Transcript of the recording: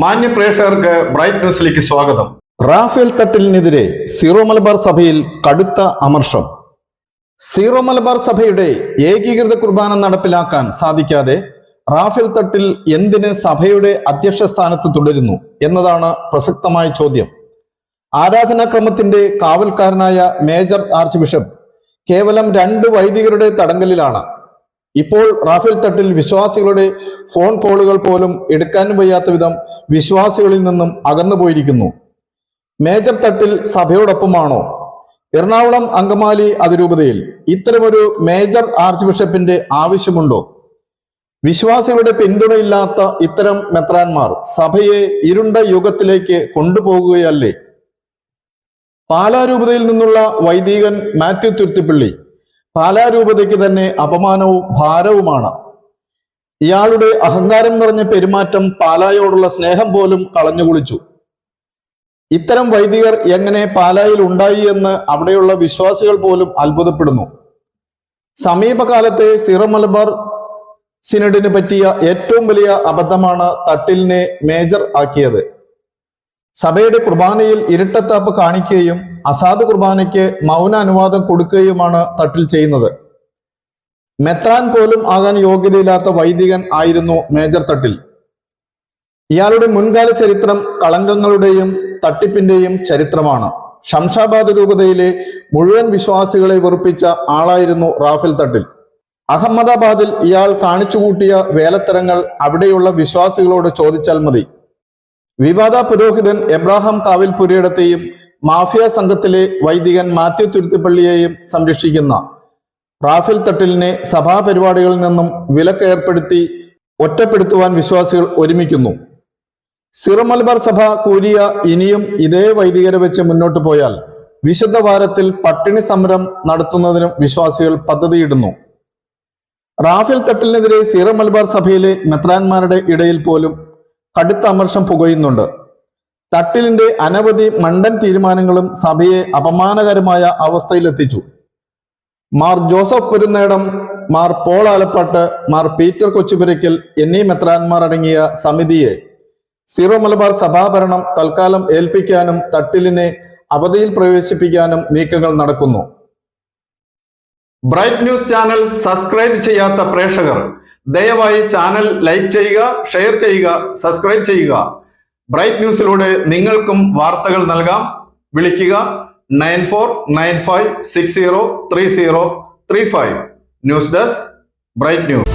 മാന്യ പ്രേക്ഷകർക്ക് ബ്രൈറ്റ് ന്യൂസിലേക്ക് സ്വാഗതം. റാഫേൽ തട്ടിലിനെതിരെ സീറോ മലബാർ സഭയിൽ കടുത്ത അമർഷം. സീറോ മലബാർ സഭയുടെ ഏകീകൃത കുർബാന നടപ്പിലാക്കാൻ സാധിക്കാതെ റാഫേൽ തട്ടിൽ എന്തിന് സഭയുടെ അധ്യക്ഷ സ്ഥാനത്ത് തുടരുന്നു എന്നതാണ് പ്രസക്തമായ ചോദ്യം. ആരാധനാക്രമത്തിന്റെ കാവൽക്കാരനായ മേജർ ആർച്ച് ബിഷപ്പ് കേവലം രണ്ട് വൈദികരുടെ തടങ്കലിലാണ് ഇപ്പോൾ റാഫേൽ തട്ടിൽ വിശ്വാസികളുടെ ഫോൺ കോളുകൾ പോലും എടുക്കാനും വയ്യാത്ത വിധം വിശ്വാസികളിൽ നിന്നും അകന്നു പോയിരിക്കുന്നു. മേജർ തട്ടിൽ സഭയോടൊപ്പമാണോ? എറണാകുളം അങ്കമാലി അതിരൂപതയിൽ ഇത്തരമൊരു മേജർ ആർച്ച് ബിഷപ്പിന്റെ ആവശ്യമുണ്ടോ? വിശ്വാസികളുടെ പിന്തുണയില്ലാത്ത ഇത്തരം മെത്രാന്മാർ സഭയെ ഇരുണ്ട യുഗത്തിലേക്ക് കൊണ്ടുപോകുകയല്ലേ? പാലാരൂപതയിൽ നിന്നുള്ള വൈദികൻ മാത്യു തുരുത്തിപ്പള്ളി പാലാരൂപതയ്ക്ക് തന്നെ അപമാനവും ഭാരവുമാണ്. ഇയാളുടെ അഹങ്കാരം നിറഞ്ഞ പെരുമാറ്റം പാലായോടുള്ള സ്നേഹം പോലും കളഞ്ഞുകുളിച്ചു. ഇത്തരം വൈദികർ എങ്ങനെ പാലായിൽ ഉണ്ടായി എന്ന് അവിടെയുള്ള വിശ്വാസികൾ പോലും അത്ഭുതപ്പെടുന്നു. സമീപകാലത്തെ സിറമലബാർ സിനഡിന് പറ്റിയ ഏറ്റവും വലിയ അബദ്ധമാണ് തട്ടിലിനെ മേജർ ആക്കിയത്. സഭയുടെ കുർബാനയിൽ ഇരട്ടത്താപ്പ് കാണിക്കുകയും അസാധു കുർബാനയ്ക്ക് മൗന അനുവാദം കൊടുക്കുകയുമാണ് തട്ടിൽ ചെയ്യുന്നത്. മെത്രാൻ പോലും ആകാൻ യോഗ്യതയില്ലാത്ത വൈദികൻ ആയിരുന്നു മേജർ തട്ടിൽ. ഇയാളുടെ മുൻകാല ചരിത്രം കളങ്കങ്ങളുടെയും തട്ടിപ്പിന്റെയും ചരിത്രമാണ്. ഷംഷാബാദ് രൂപതയിലെ മുഴുവൻ വിശ്വാസികളെ വെറുപ്പിച്ച ആളായിരുന്നു റാഫിൽ തട്ടിൽ. അഹമ്മദാബാദിൽ ഇയാൾ കാണിച്ചുകൂട്ടിയ വേലത്തരങ്ങൾ അവിടെയുള്ള വിശ്വാസികളോട് ചോദിച്ചാൽ മതി. വിവാദ പുരോഹിതൻ എബ്രാഹാം കാവിൽപുരയിടത്തെയും മാഫിയ സംഘത്തിലെ വൈദികൻ മാത്യു തുരുത്തിപ്പള്ളിയെയും സംരക്ഷിക്കുന്ന റാഫേൽ തട്ടിലിനെ സഭാ പരിപാടികളിൽ നിന്നും വിലക്ക് ഏർപ്പെടുത്തി ഒറ്റപ്പെടുത്തുവാൻ വിശ്വാസികൾ ഒരുമിക്കുന്നു. സിറമലബാർ സഭ കൂരിയ ഇനിയും ഇതേ വൈദികരെ വെച്ച് മുന്നോട്ട് പോയാൽ വിശുദ്ധ വാരത്തിൽ പട്ടിണി സമരം നടത്തുന്നതിനും വിശ്വാസികൾ പദ്ധതിയിടുന്നു. റാഫേൽ തട്ടിലിനെതിരെ സിറമലബാർ മലബാർ സഭയിലെ മെത്രാന്മാരുടെ ഇടയിൽ പോലും കടുത്ത അമർഷം പുകയുന്നുണ്ട്. തട്ടിലിന്റെ അനവധി മണ്ടൻ തീരുമാനങ്ങളും സഭയെ അപമാനകരമായ അവസ്ഥയിലെത്തിച്ചു. മാർ ജോസഫ് പെരുന്നേടം മാർ പോൾ ആലപ്പാട്ട് മാർ പീറ്റർ കൊച്ചുപുരയ്ക്കൽ എന്നീ മെത്രാന്മാർ അടങ്ങിയ സമിതിയെ സീറോ മലബാർ സഭാഭരണം തൽക്കാലം ഏൽപ്പിക്കാനും തട്ടിലിനെ അവധിയിൽ പ്രവേശിപ്പിക്കാനും നീക്കങ്ങൾ നടക്കുന്നു. ബ്രൈറ്റ് ന്യൂസ് ചാനൽ സബ്സ്ക്രൈബ് ചെയ്യാത്ത പ്രേക്ഷകർ ദയവായി ചാനൽ ലൈക്ക് ചെയ്യുക ഷെയർ ചെയ്യുക സബ്സ്ക്രൈബ് ചെയ്യുക. ബ്രൈറ്റ് ന്യൂസിലൂടെ നിങ്ങൾക്കും വാർത്തകൾ നൽകാം. വിളിക്കുക nine four nine five six zero three zero three five. News desk Bright news.